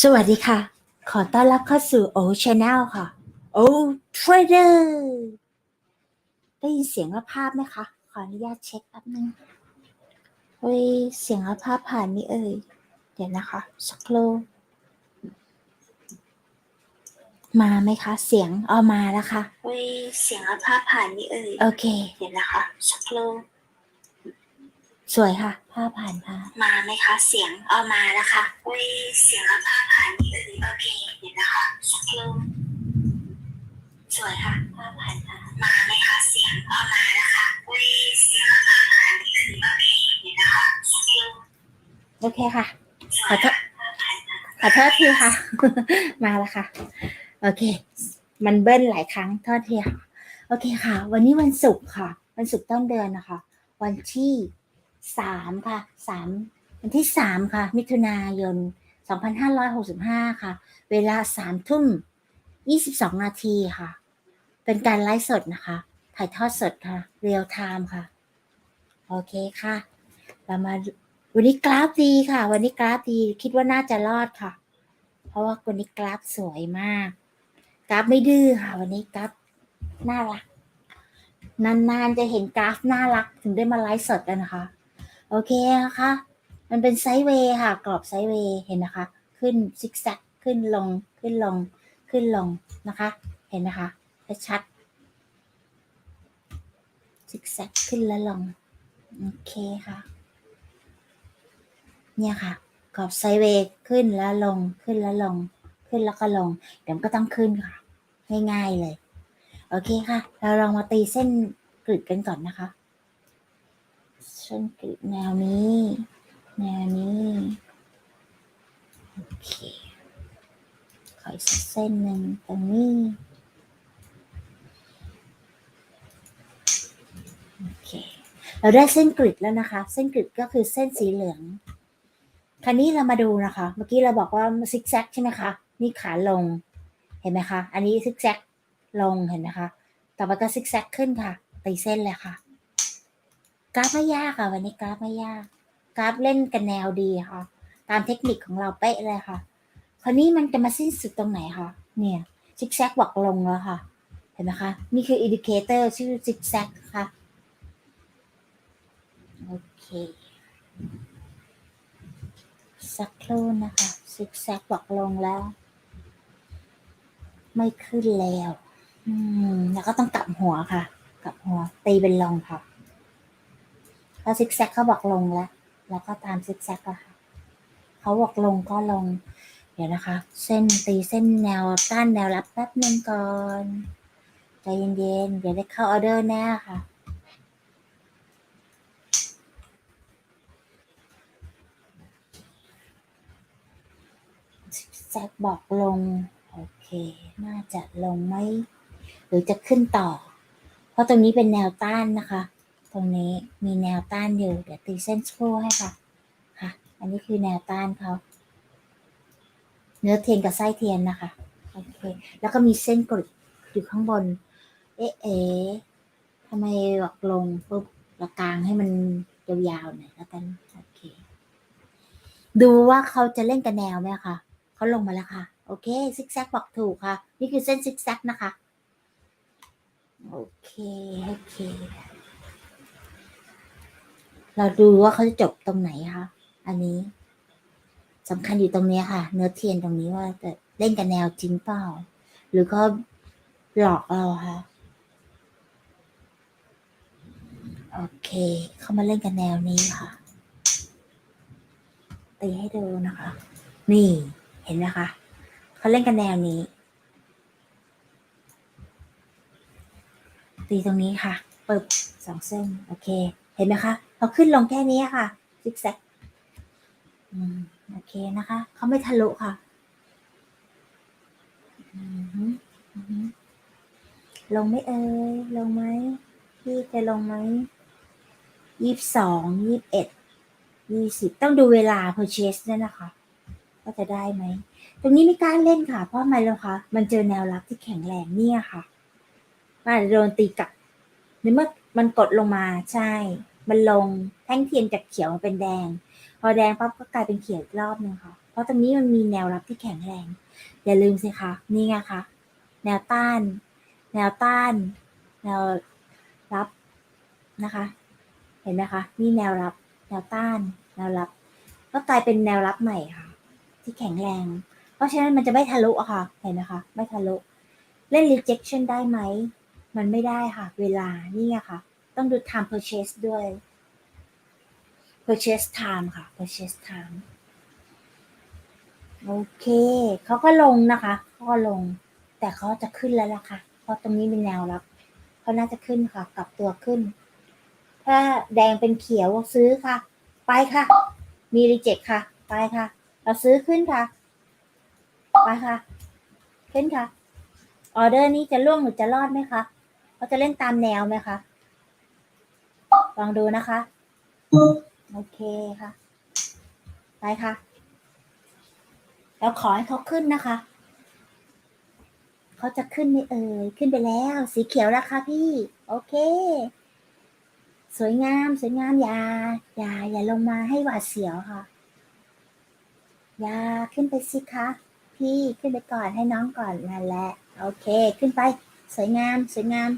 สวัสดีค่ะ ขอต้อนรับเข้าสู่โอชแนลค่ะ โอเทรดเดอร์ได้ยินเสียงและภาพไหมคะ ขออนุญาตเช็คแป๊บนึงเฮ้ยเสียงและภาพผ่านนี่เอ่ย เดี๋ยวนะคะ สักครู่มาไหมคะ เสียงเอามาแล้วค่ะเฮ้ยเสียงและภาพผ่านนี่เอ่ย โอเค เดี๋ยวนะคะ สักครู่ สวยค่ะภาพผ่านค่ะมาไหมคะ เสียงเอามาแล้วค่ะเฮ้ยเสียงและภาพผ่านนี่เอ่ยโอเคเดี๋ยวนะคะสักครู่สวยค่ะภาพผ่านค่ะมาไหมคะ เสียงเอามาแล้วค่ะเฮ้ยเสียงและภาพผ่านนี่เอ่ยโอเคเดี๋ยวนะคะสักครู่โอเคค่ะขอโทษขอโทษทีค่ะ มาแล้วค่ะ โอเค มันเบิ้ลหลายครั้งโทษทีค่ะ โอเคค่ะ วันนี้วันศุกร์ค่ะ วันศุกร์ต้นเดือนนะคะ วันที่ สามค่ะสามวันที่สามค่ะ มิถุนายนสองพันห้าร้อยหกสิบห้าค่ะ เวลาสามทุ่มยี่สิบสองนาทีค่ะ เป็นการไลฟ์สดนะคะ ถ่ายทอดสดค่ะ เรียลไทม์ค่ะ โอเคค่ะ เรามาวันนี้กราฟดีค่ะ วันนี้กราฟดีคิดว่าน่าจะรอดค่ะ เพราะว่าวันนี้กราฟสวยมาก กราฟไม่ดื้อค่ะ วันนี้กราฟน่ารักนานๆจะเห็นกราฟน่ารักถึงได้มาไลฟ์สดกันนะคะ โอเคนะคะ มันเป็นไซด์เวย์ค่ะ กรอบไซด์เวย์เห็นนะคะ ขึ้นซิกแซกขึ้นลงขึ้นลงขึ้นลงนะคะ เห็นนะคะชัดซิกแซกขึ้นแล้วลง โอเคค่ะ เนี่ยค่ะ กรอบไซด์เวย์ขึ้นแล้วลงขึ้นแล้วลง ขึ้นแล้วก็ลง เดี๋ยวก็ต้องขึ้นค่ะ ง่ายๆเลย โอเคค่ะ เราลองมาตีเส้นกริดกันก่อนนะคะ เส้นกริดแนวนี้ แนวนี้ โอเคขออีกสักเส้นหนึ่งตรงนี้ โอเค เราได้เส้นกริดแล้วนะคะ เส้นกริดก็คือเส้นสีเหลือง คราวนี้เรามาดูนะคะ เมื่อกี้เราบอกว่าซิกแซกใช่ไหมคะ นี่ขาลง เห็นไหมคะ อันนี้ซิกแซกลง เห็นไหมคะ ต่อไปก็ซิกแซกขึ้นค่ะตีเส้นเลยค่ะ กราฟไม่ยากค่ะ วันนี้กราฟไม่ยาก กราฟเล่นกันแนวดีค่ะ ตามเทคนิคของเราเป๊ะเลยค่ะ คราวนี้มันจะมาสิ้นสุดตรงไหนคะเนี่ยซิกแซกบอกลงแล้วค่ะ เห็นไหมคะ นี่คืออินดิเคเตอร์ชื่อซิกแซกค่ะโอเคสักครู่นะคะซิกแซกบอกลงแล้ว ไม่ขึ้นแล้ว อืม แล้วก็ต้องกลับหัวค่ะ กลับหัวตีเป็นลงค่ะ ถ้าซิกแซกเขาบอกลงแล้วแล้วก็ตามซิกแซกอะค่ะเขาบอกลงก็ลง เดี๋ยวนะคะ เส้นตีเส้นแนวต้านแนวรับแป๊บนึงก่อนใจเย็นๆ เดี๋ยวได้เข้าออเดอร์แน่ค่ะซิกแซกบอกลง โอเค น่าจะลงไหม หรือจะขึ้นต่อ เพราะตรงนี้เป็นแนวต้านนะคะ ตรงนี้มีแนวต้านอยู่ เดี๋ยวตีเส้นสครูให้ค่ะ ค่ะ อันนี้คือแนวต้านเขาเนื้อเทียนกับไส้เทียนนะคะ โอเค แล้วก็มีเส้นกริดอยู่ข้างบน เอ๊ะเอ๊ะทำไมบอกลงปุ๊บเรากางให้มันยาวๆหน่อยแล้วกัน โอเค ดูว่าเขาจะเล่นกับแนวไหมคะเขาลงมาแล้วค่ะ โอเค ซิกแซกบอกถูกค่ะ นี่คือเส้นซิกแซกนะคะ โอเค โอเค เราดูว่าเขาจะจบตรงไหนคะอันนี้สำคัญอยู่ตรงนี้ค่ะ เนื้อเทียนตรงนี้ว่าจะเล่นกับแนวจริงเปล่า หรือเขาหลอกเราค่ะโอเค เขามาเล่นกับแนวนี้ค่ะตีให้ดูนะคะ นี่เห็นไหมคะเขาเล่นกันแนวนี้ ตีตรงนี้ค่ะปึบสองเส้น โอเค เห็นไหมคะ เขาขึ้นลงแค่นี้ค่ะซิกแซกโอเคนะคะ เขาไม่ทะลุค่ะ ลงไม่เอ่ย ลงไหม พี่จะลงไหมยี่สิบสองยี่สิบเอ็ดยี่สิบต้องดูเวลา purchase ด้วยนะคะว่าจะได้ไหม ตรงนี้ไม่กล้าเล่นค่ะ เพราะอะไรรู้คะ มันเจอแนวรับที่แข็งแรงเนี่ยค่ะมันอาจจะโดนตีกลับในเมื่อมันกดลงมาใช่ มันลงแท่งเทียนจากเขียวมาเป็นแดง พอแดงปั๊บก็กลายเป็นเขียวอีกรอบนึงค่ะ เพราะตรงนี้มันมีแนวรับที่แข็งแรง อย่าลืมสิคะนี่ไงคะแนวต้าน แนวต้าน แนวรับนะคะ เห็นไหมคะนี่แนวรับ แนวต้าน แนวรับ ก็กลายเป็นแนวรับใหม่ค่ะ ที่แข็งแรง เพราะฉะนั้นมันจะไม่ทะลุอะค่ะ เห็นไหมคะไม่ทะลุเล่น rejection ได้ไหม มันไม่ได้ค่ะ เวลานี่ไงค่ะ ต้องดู time purchase ด้วย purchase time ค่ะ purchase time โอเค เขาก็ลงนะคะเขาก็ลง แต่เขาจะขึ้นแล้วล่ะค่ะ เพราะตรงนี้เป็นแนวรับเขาน่าจะขึ้นค่ะ กลับตัวขึ้น ถ้าแดงเป็นเขียวซื้อค่ะ ไปค่ะ มีรีเจ็คค่ะ ไปค่ะ เราซื้อขึ้นค่ะ ไปค่ะ ขึ้นค่ะ ออเดอร์นี้จะล่วงหรือจะรอดไหมคะเขาจะเล่นตามแนวไหมคะ ลองดูนะคะ โอเคค่ะ ไปค่ะ แล้วขอให้เขาขึ้นนะคะ เขาจะขึ้นไหมเอ่ย ขึ้นไปแล้ว สีเขียวแล้วค่ะพี่ โอเค สวยงาม สวยงามอย่าอย่าอย่าลงมาให้หวาดเสียวค่ะ อย่าขึ้นไปสิคะ พี่ขึ้นไปก่อนให้น้องก่อนนั่นแหละ โอเค ขึ้นไป สวยงาม สวยงาม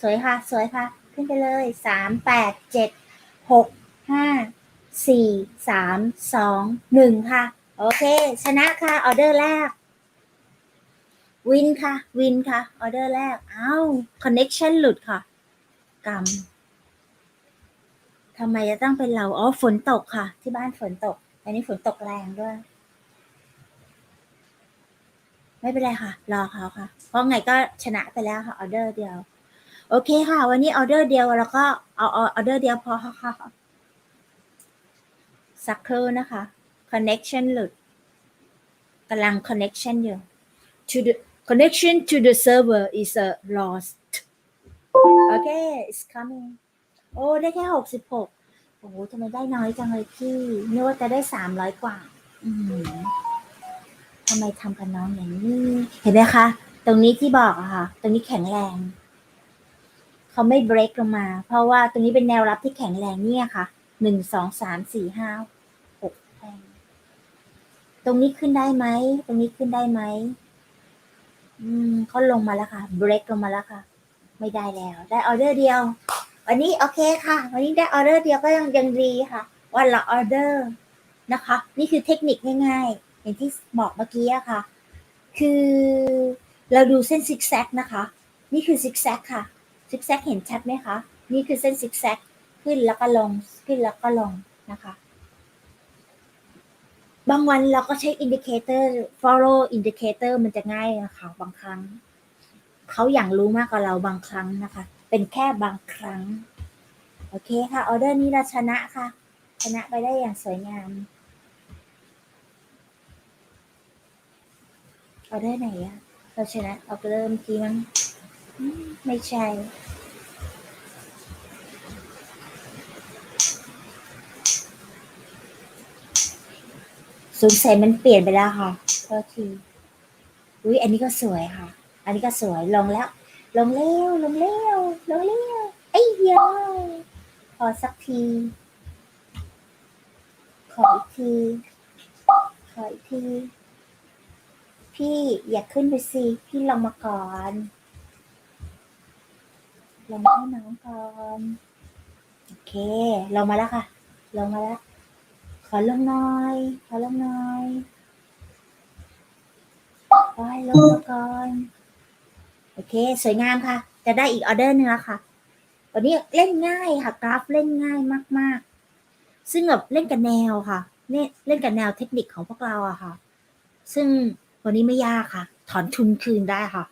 สวยค่ะ สวยค่ะ ขึ้นไปเลยสามแปดเจ็ดหกห้าสี่สามสองหนึ่งค่ะ โอเค ชนะค่ะ ออเดอร์แรก วินค่ะ วินค่ะ ออเดอร์แรกเอ้าคอนเน็กชันหลุดค่ะ กรรมทำไมจะต้องเป็นเรา อ๋อ ฝนตกค่ะ ที่บ้านฝนตก อันนี้ฝนตกแรงด้วย ไม่เป็นไรค่ะ รอเขาค่ะ เพราะไงก็ชนะไปแล้วค่ะ ออเดอร์เดียว โอเคค่ะ วันนี้ออเดอร์เดียวแล้วก็เอาออเดอร์เดียวพอค่ะสักครู่นะคะ connection หลุดกำลัง connection อยู่ to the connection to the server is a lost โอเค it's coming โอ้ ได้แค่หกสิบหกโอ้โหทำไมได้น้อยจังเลยพี่นึกว่าจะได้สามร้อยกว่าทำไมทำกับน้องอย่างนี้ เห็นไหมคะ ตรงนี้ที่บอกอะค่ะ ตรงนี้แข็งแรง เขาไม่เบรกลงมา เพราะว่าตรงนี้เป็นแนวรับที่แข็งแรงเนี่ยค่ะหนึ่งสองสามสี่ห้าหกแทงตรงนี้ขึ้นได้ไหม ตรงนี้ขึ้นได้ไหมอืมเขาลงมาแล้วค่ะ เบรกลงมาแล้วค่ะ ไม่ได้แล้ว ได้ออเดอร์เดียว วันนี้โอเคค่ะ วันนี้ได้ออเดอร์เดียวก็ยังยังดีค่ะ วันละออเดอร์นะคะ นี่คือเทคนิคง่ายๆ อย่างที่บอกเมื่อกี้อะค่ะ คือเราดูเส้นซิกแซกนะคะ นี่คือซิกแซกค่ะ ซิกแซกเห็นชัดไหมคะ นี่คือเส้นซิกแซกขึ้นแล้วก็ลงขึ้นแล้วก็ลงนะคะ บางวันเราก็ใช้อินดิเคเตอร์ follow indicator มันจะง่ายนะคะ บางครั้ง เขาอย่างรู้มากกว่าเราบางครั้งนะคะ เป็นแค่บางครั้ง โอเคค่ะ ออเดอร์นี้เราชนะค่ะ ชนะไปได้อย่างสวยงามออเดอร์ไหนอะเราชนะออเดอร์เมื่อกี้มั้ง ไม่ใช่ สงสัยมันเปลี่ยนไปแล้วค่ะโทษทีอุ้ยอันนี้ก็สวยค่ะ อันนี้ก็สวยลงแล้ว ลงเร็วลงเร็วลงเร็วไอ้เหี้ยขอสักที ขออีกที ขออีกที พี่อย่าขึ้นไปสิ พี่ลงมาก่อน ลงมาให้น้องก่อนโอเค ลงมาแล้วค่ะ ลงมาแล้ว ขอลงหน่อย ขอลงหน่อยไปลงมาก่อนโอเค สวยงามค่ะ จะได้อีกออเดอร์หนึงแล้วค่ะวันนี้เล่นง่ายค่ะ กราฟเล่นง่ายมาก ๆ ซึ่งแบบเล่นกับแนวค่ะเล่นเล่นกับแนวเทคนิคของพวกเราอะค่ะ ซึ่งวันนี้ไม่ยากค่ะ ถอนทุนคืนได้ค่ะ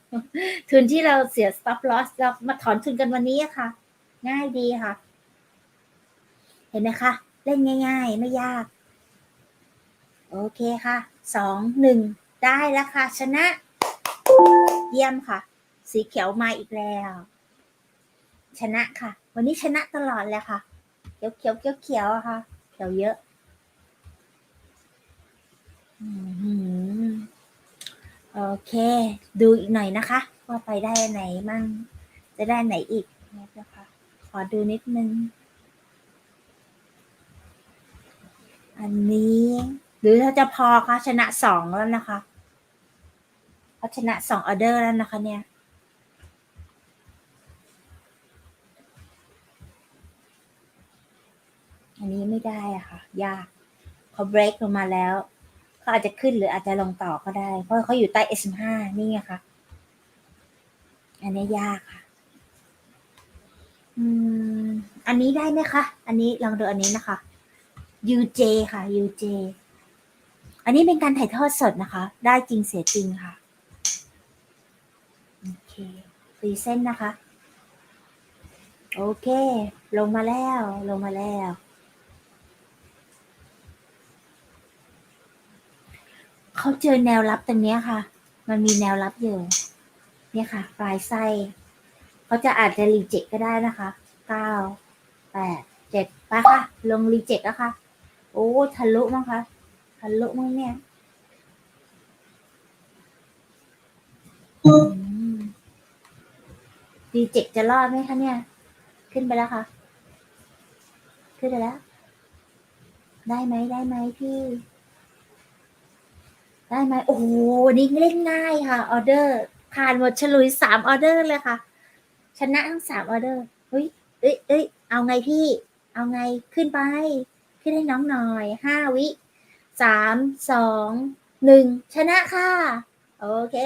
ทุนที่เราเสีย stop loss เรามาถอนทุนกันวันนี้ค่ะ ง่ายดีค่ะ เห็นไหมคะ เล่นง่าย ๆ ไม่ยาก โอเคค่ะสองหนึ่งได้แล้วค่ะ ชนะ เยี่ยมค่ะ สีเขียวมาอีกแล้ว ชนะค่ะ วันนี้ชนะตลอดเลยค่ะ เขียวเขียวเขียวเขียวค่ะ เขียวเยอะ อืม โอเค ดูอีกหน่อยนะคะ ว่าไปได้ไหนมั่ง จะได้ไหนอีกนะคะขอดูนิดนึง อันนี้ หรือถ้าจะพอคะชนะสองแล้วนะคะเขาชนะสองออเดอร์แล้วนะคะเนี่ยอันนี้ไม่ได้อะค่ะ ยากเขาเบรกลงมาแล้ว เขาอาจจะขึ้นหรืออาจจะลงต่อก็ได้ เพราะเขาอยู่ใต้ S5 นี่ไงคะอันนี้ยากค่ะ อืม อันนี้ได้ไหมคะ อันนี้ลองดูอันนี้นะคะ UJ ค่ะ UJ อันนี้เป็นการถ่ายทอดสดนะคะ ได้จริงเสียจริงค่ะ โอเคตีเส้นนะคะ โอเค ลงมาแล้ว ลงมาแล้ว เขาเจอแนวรับตรงนี้ค่ะ มันมีแนวรับอยู่เนี่ยค่ะ ปลายไส้เขาจะอาจจะรีเจ็คก็ได้นะคะเก้าแปดเจ็ดไปค่ะ ลงรีเจ็คแล้วค่ะ โอ้ทะลุมั้งคะทะลุมั้งเนี่ยรีเจ็คจะรอดไหมคะเนี่ย ขึ้นไปแล้วค่ะ ขึ้นไปแล้ว ได้ไหมได้ไหมพี่ ได้ไหมโอ้โหนี่เล่นง่ายค่ะออเดอร์ผ่านหมดฉลุยสามออเดอร์เลยค่ะ ชนะทั้งสามออเดอร์เฮ้ยเอ้ยเอ้ยเอาไงพี่ เอาไงขึ้นไป ขึ้นให้น้องหน่อยห้าวิสามสองหนึ่งชนะค่ะ โอเค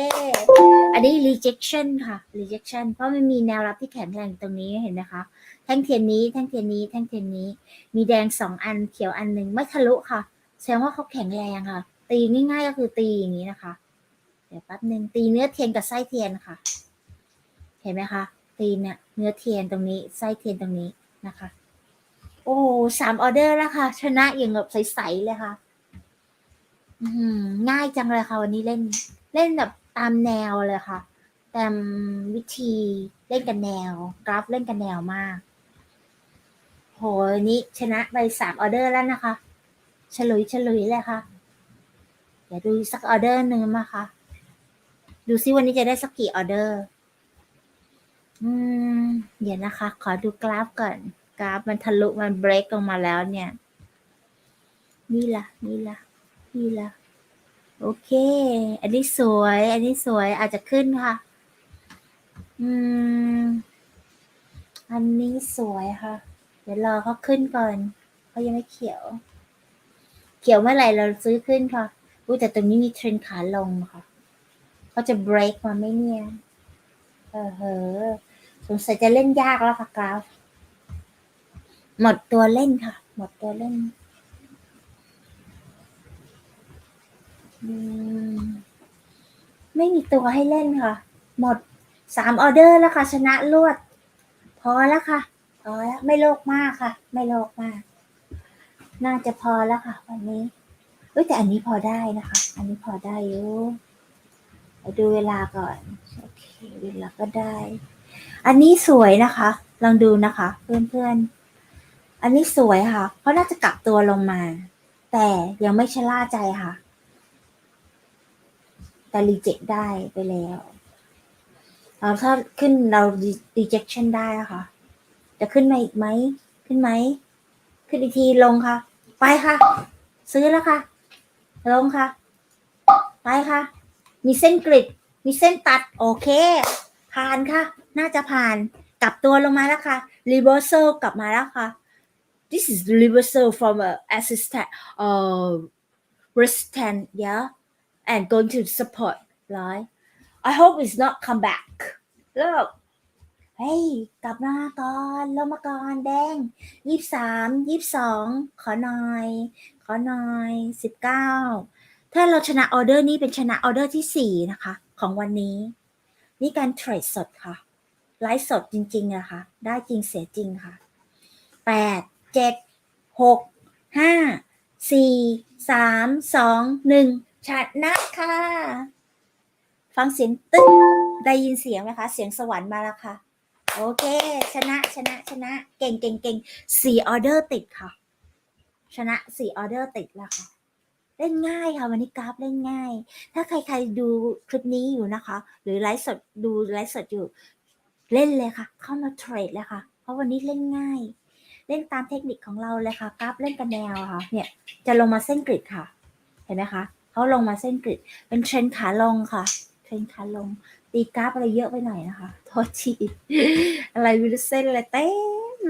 อันนี้ rejection ค่ะ rejection เพราะมันมีแนวรับที่แข็งแรงตรงนี้เห็นไหมคะ แท่งเทียนนี้แท่งเทียนนี้แท่งเทียนนี้ มีแดงสองอันเขียวอันหนึ่งไม่ทะลุค่ะ แสดงว่าเขาแข็งแรงค่ะ ตีง่ายๆก็คือตีอย่างนี้นะคะ เดี๋ยวแป๊บหนึ่งตีเนื้อเทียนกับไส้เทียนค่ะ เห็นไหมคะ ตีเนี่ยเนื้อเทียนตรงนี้ไส้เทียนตรงนี้นะคะ โอ้สามออเดอร์แล้วค่ะ ชนะอย่างแบบใสๆเลยค่ะ อืมง่ายจังเลยค่ะ วันนี้เล่น เล่นแบบตามแนวเลยค่ะตามวิธีเล่นกันแนว กราฟเล่นกันแนวมาก โหนี้ชนะไปสามออเดอร์แล้วนะคะ ฉลุยฉลุยเลยค่ะ เดี๋ยวดูสักออเดอร์หนึ่งมาคะ ดูซิวันนี้จะได้สักกี่ออเดอร์ อืม เดี๋ยวนะคะ ขอดูกราฟก่อน กราฟมันทะลุมันเบรกลงมาแล้วเนี่ย นี่ละนี่ละนี่ละโอเค อันนี้สวย อันนี้สวยอาจจะขึ้นค่ะ อืม อันนี้สวยค่ะ เดี๋ยวรอเขาขึ้นก่อน เขายังไม่เขียว เขียวเมื่อไหร่เราซื้อขึ้นค่ะ อุ้ยแต่ตรงนี้มีเทรนขาลงค่ะเขาจะ break มาไหมเนี่ยเออเฮอสงสัยจะเล่นยากแล้วค่ะกราฟ หมดตัวเล่นค่ะ หมดตัวเล่นไม่มีตัวให้เล่นค่ะ หมดสามออเดอร์แล้วค่ะ ชนะรวด พอแล้วค่ะพอแล้วไม่โลกมากค่ะ ไม่โลกมาก น่าจะพอแล้วค่ะ วันนี้ เอ้ยแต่อันนี้พอได้นะคะ อันนี้พอได้อยู่ดูเวลาก่อนโอเคเวลาก็ได้ อันนี้สวยนะคะ ลองดูนะคะ เพื่อนๆ อันนี้สวยค่ะเพราะน่าจะกลับตัวลงมา แต่ยังไม่ชะล่าใจค่ะ แต่รีเจ็คได้ไปแล้วเราถ้าขึ้นเรา rejection ได้ค่ะ จะขึ้นมาอีกไหม ขึ้นไหม ขึ้นอีกทีลงค่ะ ไปค่ะ ซื้อแล้วค่ะ ลงค่ะ ไปค่ะ มีเส้นกริด มีเส้นตัด โอเค ผ่านค่ะ น่าจะผ่าน กลับตัวลงมาแล้วค่ะ reversal กลับมาแล้วค่ะ this is reversal from a assistant uh resistance yeah and going to support right I hope it's not come back look เฮ้ย กลับมาก่อนลงมาก่อนแดงยี่สามยี่สองขอหน่อย ขอหน่อยสิบเก้าถ้าเราชนะออเดอร์นี้เป็นชนะออเดอร์ที่สี่นะคะ ของวันนี้ นี่การเทรดสดค่ะ ไลฟ์สดจริงๆนะคะ ได้จริงเสียจริงค่ะแปดเจ็ดหกห้าสี่สามสองหนึ่งชนะค่ะ ฟังเสียงตึ้งได้ยินเสียงไหมคะ เสียงสวรรค์มาแล้วค่ะ โอเค ชนะชนะชนะ เก่งเก่งเก่งสี่ออเดอร์ติดค่ะ ชนะสี่ออเดอร์ติดแล้วค่ะเล่นง่ายค่ะวันนี้กราฟเล่นง่าย ถ้าใครๆดูคลิปนี้อยู่นะคะ หรือไลฟ์สดดูไลฟ์สดอยู่ เล่นเลยค่ะ เข้ามาเทรดเลยค่ะ เพราะวันนี้เล่นง่าย เล่นตามเทคนิคของเราเลยค่ะกราฟเล่นกันแนวค่ะ เนี่ยจะลงมาเส้นกริดค่ะ เห็นไหมคะเขาลงมาเส้นกริดเป็นเทรนขาลงค่ะ เทรนขาลง ตีกราฟอะไรเยอะไปหน่อยนะคะ โทษทีอะไรวิลเส้นอะไรเต้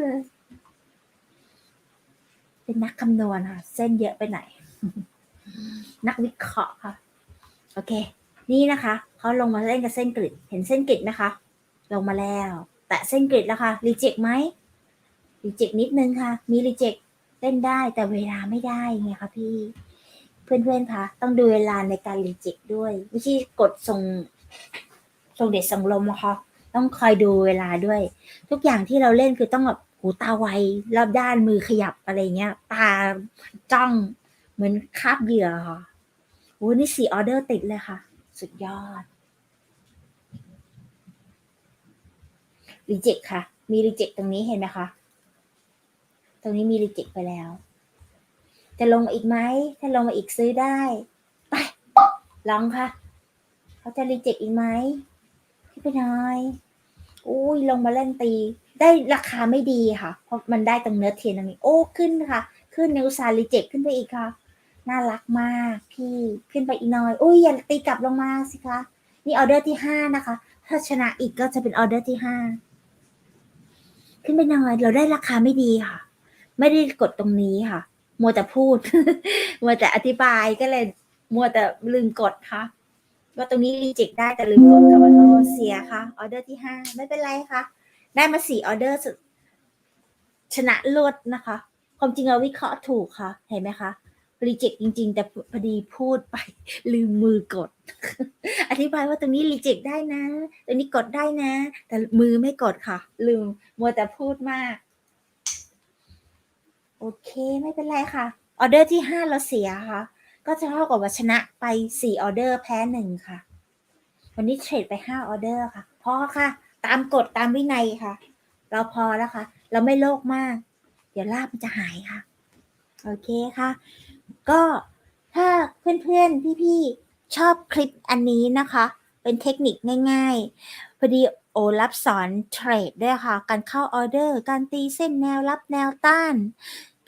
เลยเป็นนักคำนวณค่ะ เส้นเยอะไปหน่อยนักวิเคราะห์ค่ะ โอเค นี่นะคะเขาลงมาเล่นกับเส้นกริดเห็นเส้นกริดไหมคะ ลงมาแล้ว แต่เส้นกริดแล้วค่ะรีเจ็คไหมรีเจ็คนิดนึงค่ะ มีรีเจ็คเล่นได้แต่เวลาไม่ได้ไงคะพี่ เพื่อนๆคะต้องดูเวลาในการรีเจ็คด้วย ไม่ใช่กดส่ง ส่งเด็ดส่งลมนะคะต้องคอยดูเวลาด้วย ทุกอย่างที่เราเล่นคือต้องแบบหูตาไวรอบด้านมือขยับอะไรเงี้ย ตาจ้องเหมือนคาบเหยื่อค่ะโอ้นี่สี่ออเดอร์ติดเลยค่ะ สุดยอดรีเจ็คค่ะ มีรีเจ็คตรงนี้เห็นไหมคะ ตรงนี้มีรีเจ็คไปแล้ว จะลงมาอีกไหม ถ้าลงมาอีกซื้อได้ ไป ลองค่ะ เขาจะรีเจ็คอีกไหม พี่ไปน้อยอุ้ยลงมาเล่นตี ได้ราคาไม่ดีค่ะ เพราะมันได้ตรงเนื้อเทียนตรงนี้ โอ้ขึ้นค่ะ ขึ้นนิวซารีเจ็คขึ้นไปอีกค่ะ น่ารักมากพี่ขึ้นไปอีกน่อยอุ้ยอย่าตีกลับลงมาสิคะนี่ออเดอร์ที่ห้านะคะ ถ้าชนะอีกก็จะเป็นออเดอร์ที่ห้าขึ้นไปหน่อยเราได้ราคาไม่ดีค่ะ ไม่ได้กดตรงนี้ค่ะ มัวแต่พูด มัวแต่อธิบายก็เลย มัวแต่ลืมกดค่ะ ว่าตรงนี้รีเจ็คได้แต่ลืมกดค่ะว่าโอเสียค่ะออเดอร์ที่ห้าไม่เป็นไรค่ะ ได้มาสี่ออเดอร์ชนะลวดนะคะ ความจริงเราวิเคราะห์ถูกค่ะ เห็นไหมคะรีเจ็คจริง ๆ แต่พอดีพูดไป ลืมมือกด อธิบายว่าตรงนี้รีเจ็คได้นะ ตรงนี้กดได้นะ แต่มือไม่กดค่ะ ลืมมัวแต่พูดมาก โอเคไม่เป็นไรค่ะออเดอร์ที่ห้าเราเสียค่ะ ก็จะเท่ากับว่าชนะไปสี่ออเดอร์แพ้หนึ่งค่ะ วันนี้เทรดไปห้าออเดอร์ค่ะพอค่ะ ตามกฎตามวินัยค่ะ เราพอแล้วค่ะ เราไม่โลภมาก เดี๋ยวลาบมันจะหายค่ะ โอเคค่ะ ก็ถ้าเพื่อนๆ พี่ๆ ชอบคลิปอันนี้นะคะ เป็นเทคนิคง่ายๆ พอดีโอรับสอนเทรดด้วยค่ะ การเข้าออเดอร์ การตีเส้นแนวรับแนวต้าน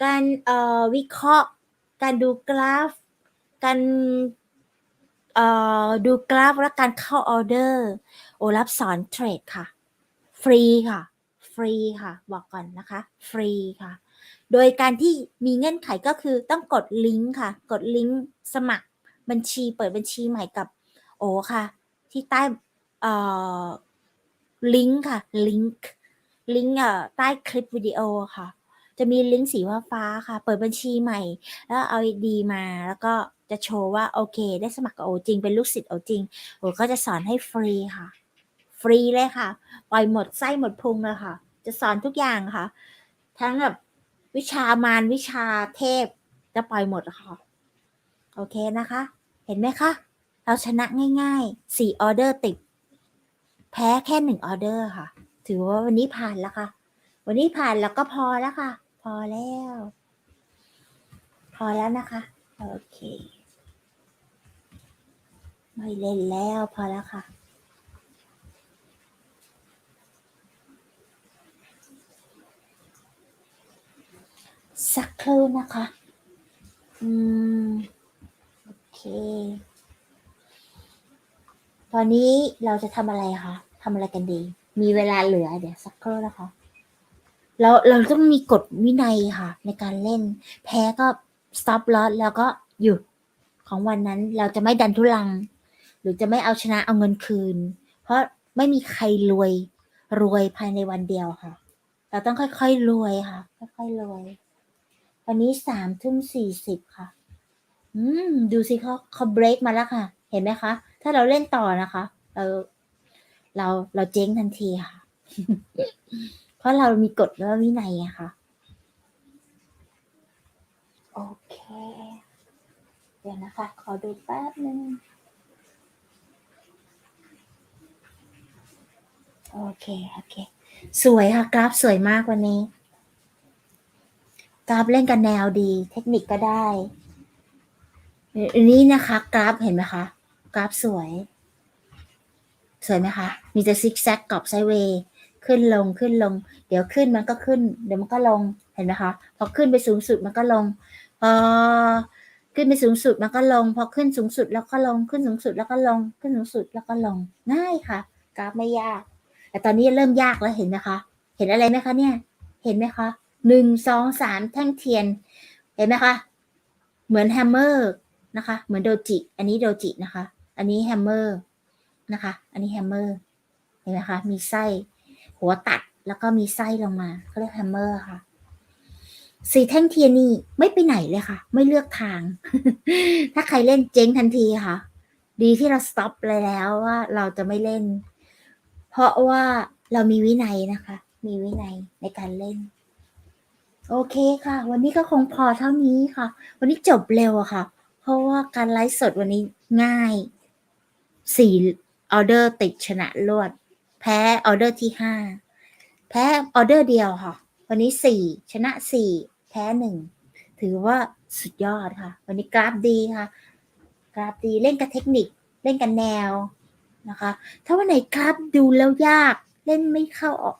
การออวิเคราะห์ การดูกราฟ การดูกราฟและการเข้าออเดอร์ โอรับสอนเทรดค่ะ ฟรีค่ะ ฟรีค่ะ บอกก่อนนะคะ ฟรีค่ะ โดยการที่มีเงื่อนไขก็คือต้องกดลิงก์ค่ะ กดลิงก์สมัครบัญชีเปิดบัญชีใหม่กับโอค่ะ ที่ใต้ลิงก์ค่ะ ลิงก์ ลิงก์ใต้คลิปวิดีโอค่ะ จะมีลิงก์สีฟ้าค่ะ เปิดบัญชีใหม่ แล้วเอาดีมาแล้วก็จะโชว์ว่าโอเค ได้สมัครกับโอจริง เป็นลูกศิษย์โอจริงโอก็จะสอนให้ฟรีค่ะ ฟรีเลยค่ะ ปล่อยหมดไส้หมดพุงเลยค่ะ จะสอนทุกอย่างค่ะ ทั้งแบบวิชามารวิชาเทพ จะปล่อยหมดค่ะ โอเคนะคะ เห็นไหมคะ เราชนะง่ายๆสี่ออเดอร์ติด แพ้แค่หนึ่งออเดอร์ค่ะ ถือว่าวันนี้ผ่านแล้วค่ะ วันนี้ผ่านแล้วก็พอแล้วค่ะ พอแล้ว พอแล้วนะคะ โอเค ไม่เล่นแล้วพอแล้วค่ะสักครู่นะคะ อืม โอเค ตอนนี้เราจะทำอะไรคะ ทำอะไรกันดี มีเวลาเหลือเดี๋ยวสักครู่นะคะ เราเราต้องมีกฎวินัยค่ะ ในการเล่น แพ้ก็ stop loss แล้วก็หยุดของวันนั้นเราจะไม่ดันทุลัง หรือจะไม่เอาชนะเอาเงินคืน เพราะไม่มีใครรวยรวยภายในวันเดียวค่ะ เราต้องค่อยๆรวยค่ะ ค่อยๆรวยวันนี้สามทุ่มสี่สิบค่ะ อืม ดูสิเขาเขาเบรกมาแล้วค่ะ เห็นไหมคะ ถ้าเราเล่นต่อนะคะ เราเราเราเจ๊งทันทีค่ะ เพราะเรามีกฎและวินัยอะค่ะ โอเค เดี๋ยวนะคะ ขอดูแป๊บนึงโอเค โอเค สวยค่ะ กราฟสวยมากวันนี้ กราฟเล่นกันแนวดี เทคนิคก็ได้อันนี้นะคะ กราฟเห็นไหมคะ กราฟสวย สวยไหมคะ มีแต่ซิกแซกกรอบไซเวย์ ขึ้นลงขึ้นลง เดี๋ยวขึ้นมันก็ขึ้น เดี๋ยวมันก็ลงเห็นไหมคะพอขึ้นไปสูงสุดมันก็ลงพอขึ้นไปสูงสุดมันก็ลง พอขึ้นสูงสุดแล้วก็ลงขึ้นสูงสุดแล้วก็ลงขึ้นสูงสุดแล้วก็ลงง่ายค่ะกราฟไม่ยาก แต่ตอนนี้เริ่มยากแล้วเห็นไหมคะ เห็นอะไรไหมคะเนี่ย เห็นไหมคะหนึ่งสองสามแท่งเทียน เห็นไหมคะ เหมือนแฮมเมอร์นะคะ เหมือนโดจิ อันนี้โดจินะคะ อันนี้แฮมเมอร์นะคะ อันนี้แฮมเมอร์ เห็นไหมคะ มีไส้ หัวตัดแล้วก็มีไส้ลงมาเขาเรียกแฮมเมอร์ค่ะ สีแท่งเทียนนี่ไม่ไปไหนเลยค่ะ ไม่เลือกทาง ถ้าใครเล่นเจ๊งทันทีค่ะ ดีที่เราสต็อปเลยแล้วว่าเราจะไม่เล่น เพราะว่าเรามีวินัยนะคะ มีวินัยในการเล่น โอเคค่ะ วันนี้ก็คงพอเท่านี้ค่ะ วันนี้จบเร็วอะค่ะ เพราะว่าการไลฟ์สดวันนี้ง่ายสี่ออเดอร์ติดชนะรวด แพ้ออเดอร์ที่ห้าแพ้ออเดอร์เดียวค่ะ วันนี้สี่ชนะสี่แพ้หนึ่งถือว่าสุดยอดค่ะ วันนี้กราฟดีค่ะ กราฟดีเล่นกับเทคนิคเล่นกับแนวนะคะ ถ้าวันไหนกราฟดูแล้วยากเล่นไม่เข้าออก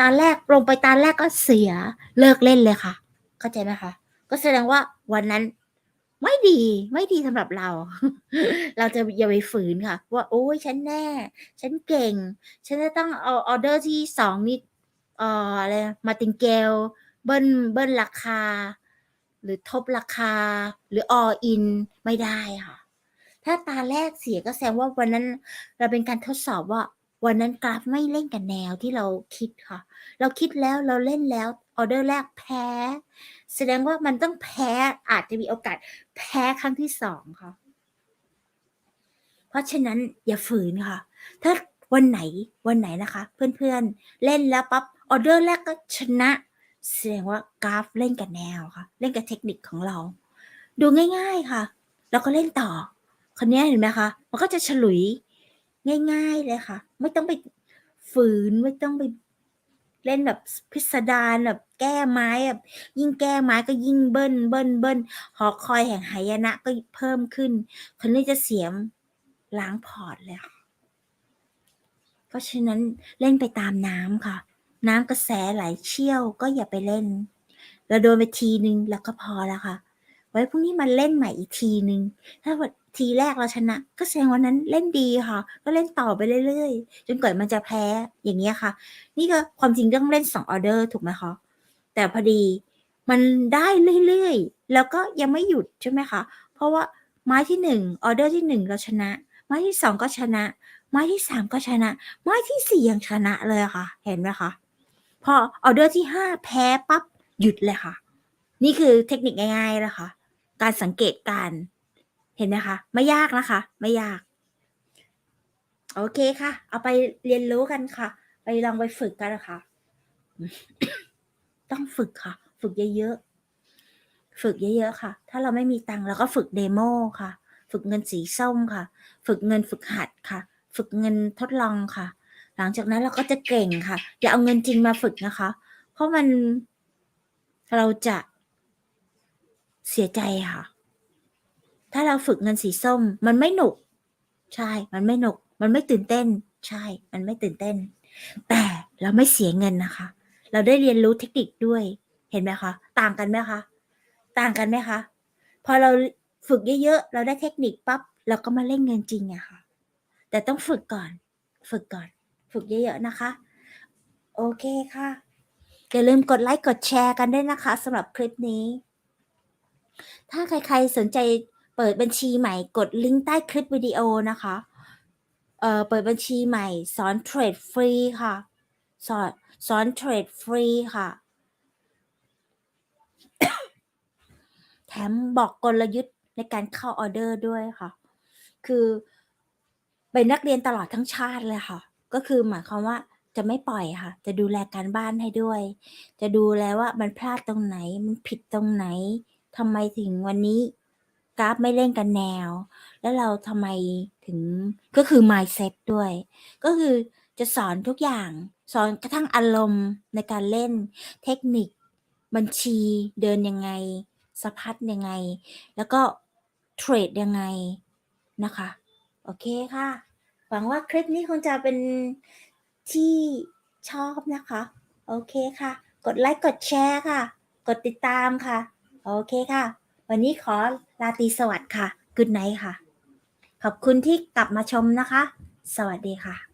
ตาแรกลงไปตาแรกก็เสียเลิกเล่นเลยค่ะ เข้าใจไหมคะก็แสดงว่าวันนั้น ไม่ดี ไม่ดีสำหรับเรา เราจะอย่าไปฝืนค่ะ ว่าโอ้ยฉันแน่ ฉันเก่ง ฉันจะต้องเอาออเดอร์ที่สองนี่เอ่ออะไรมาติงเกลเบิ้ลเบิ้ลราคา หรือทบราคา หรือออินไม่ได้ค่ะ ถ้าตาแรกเสียก็แสดงว่าวันนั้น เราเป็นการทดสอบว่า วันนั้นกราฟไม่เล่นกับแนวที่เราคิดค่ะ เราคิดแล้วเราเล่นแล้วออเดอร์แรกแพ้ แสดงว่ามันต้องแพ้อาจจะมีโอกาสแพ้ครั้งที่สองค่ะเพราะฉะนั้นอย่าฝืนค่ะ ถ้าวันไหนวันไหนนะคะ เพื่อนๆ เล่นแล้วปั๊บออเดอร์แรกก็ชนะแสดงว่ากราฟเล่นกับแนวค่ะ เล่นกับเทคนิคของเรา ดูง่าย ๆค่ะ แล้วก็เล่นต่อคนนี้เห็นไหมคะมันก็จะฉลุยง่าย ๆเลยค่ะ ไม่ต้องไปฝืนไม่ต้องไปเล่นแบบพิสดารแบบ แก้ไม้แบบยิ่งแก้ไม้ก็ยิ่งเบิ้ลเบิ้ลเบิ้ลหอคอยแห่งหายนะก็เพิ่มขึ้น คนนี้จะเสียมล้างพอร์ตเลยค่ะเพราะฉะนั้นเล่นไปตามน้ำค่ะ น้ำกระแสไหลเชี่ยวก็อย่าไปเล่น เราโดนไปทีนึงแล้วก็พอแล้วค่ะ ไว้พรุ่งนี้มาเล่นใหม่อีกทีนึง ถ้าทีแรกเราชนะ ก็แสดงวันนั้นเล่นดีค่ะ ก็เล่นต่อไปเรื่อยๆ จนกว่ามันจะแพ้อย่างเงี้ยค่ะ นี่ก็ความจริงต้องเล่นสองออเดอร์ถูกไหมคะ แต่พอดีมันได้เรื่อยๆ แล้วก็ยังไม่หยุดใช่ไหมคะ เพราะว่าไม้ที่หนึ่งออเดอร์ที่หนึ่งเราชนะ ไม้ที่สองก็ชนะ ไม้ที่สามก็ชนะ ไม้ที่สี่ยังชนะเลยค่ะ เห็นไหมคะ พอออเดอร์ที่ห้าแพ้ปั๊บหยุดเลยค่ะ นี่คือเทคนิคง่ายๆนะคะ การสังเกตการเห็นไหมคะ ไม่ยากนะคะ ไม่ยาก โอเคค่ะ เอาไปเรียนรู้กันค่ะ ไปลองไปฝึกกันนะคะ ต้องฝึกค่ะ ฝึกเยอะๆ ฝึกเยอะๆ ค่ะ ถ้าเราไม่มีตังค์เราก็ฝึกเดโมค่ะ ฝึกเงินสีส้มค่ะ ฝึกเงินฝึกหัดค่ะ ฝึกเงินทดลองค่ะ หลังจากนั้นเราก็จะเก่งค่ะ อย่าเอาเงินจริงมาฝึกนะคะ เพราะมันเราจะเสียใจค่ะ ถ้าเราฝึกเงินสีส้ม มันไม่หนุก ใช่ มันไม่หนุก มันไม่ตื่นเต้น ใช่ มันไม่ตื่นเต้น แต่เราไม่เสียเงินนะคะ เราได้เรียนรู้เทคนิคด้วย เห็นไหมคะ ต่างกันไหมคะ ต่างกันไหมคะ พอเราฝึกเยอะๆ เราได้เทคนิคปั๊บ เราก็มาเล่นเงินจริงอะค่ะ แต่ต้องฝึกก่อน ฝึกก่อน ฝึกเยอะๆ นะคะ โอเคค่ะ อย่าลืมกดไลค์ กดแชร์กันด้วยนะคะสำหรับคลิปนี้ ถ้าใครๆ สนใจเปิดบัญชีใหม่ กดลิงก์ใต้คลิปวิดีโอนะคะ เอ่อ เปิดบัญชีใหม่ สอนเทรดฟรีค่ะ สอน สอนเทรดฟรีค่ะ แถมบอกกลยุทธ์ในการเข้าออเดอร์ด้วยค่ะ คือเป็นนักเรียนตลอดทั้งชาติเลยค่ะ ก็คือหมายความว่าจะไม่ปล่อยค่ะ จะดูแลการบ้านให้ด้วย จะดูแลว่ามันพลาดตรงไหน มันผิดตรงไหนทำไมถึงวันนี้กราฟไม่เล่นกันแนว แล้วเราทำไมถึงก็คือ mindset ด้วย ก็คือจะสอนทุกอย่าง สอนกระทั่งอารมณ์ในการเล่น เทคนิค บัญชีเดินยังไงสะพัดยังไง แล้วก็เทรดยังไงนะคะ โอเคค่ะ หวังว่าคลิปนี้คงจะเป็นที่ชอบนะคะ โอเคค่ะ กดไลค์กดแชร์ค่ะ กดติดตามค่ะ โอเคค่ะ วันนี้ขอลาตีสวัสดิ์ค่ะ good night ค่ะ ขอบคุณที่กลับมาชมนะคะ สวัสดีค่ะ